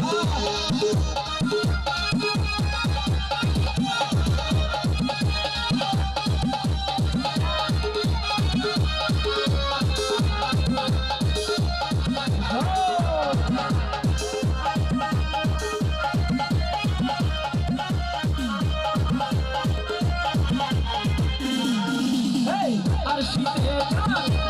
Hey, I see it.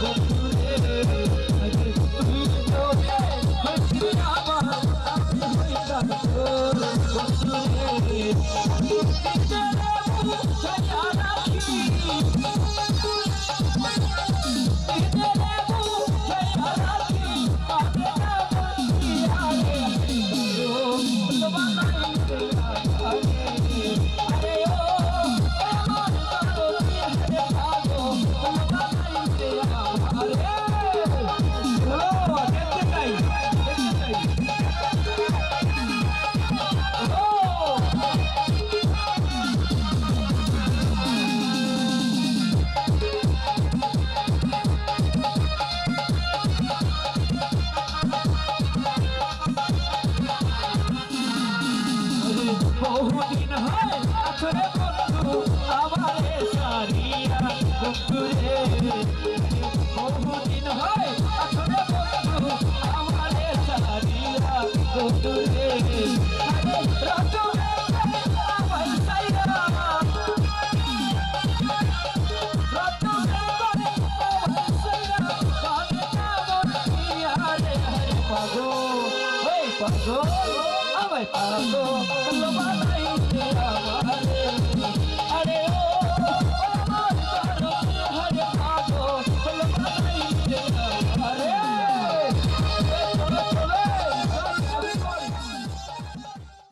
Go, go, go. বহুদিন হয় আছরে বন্ধু আমারে সারিয়া বন্ধুরে বহুদিন হয় আছরে বন্ধু আমারে সারিয়া বন্ধুরে রাত আমার সাইরা puesta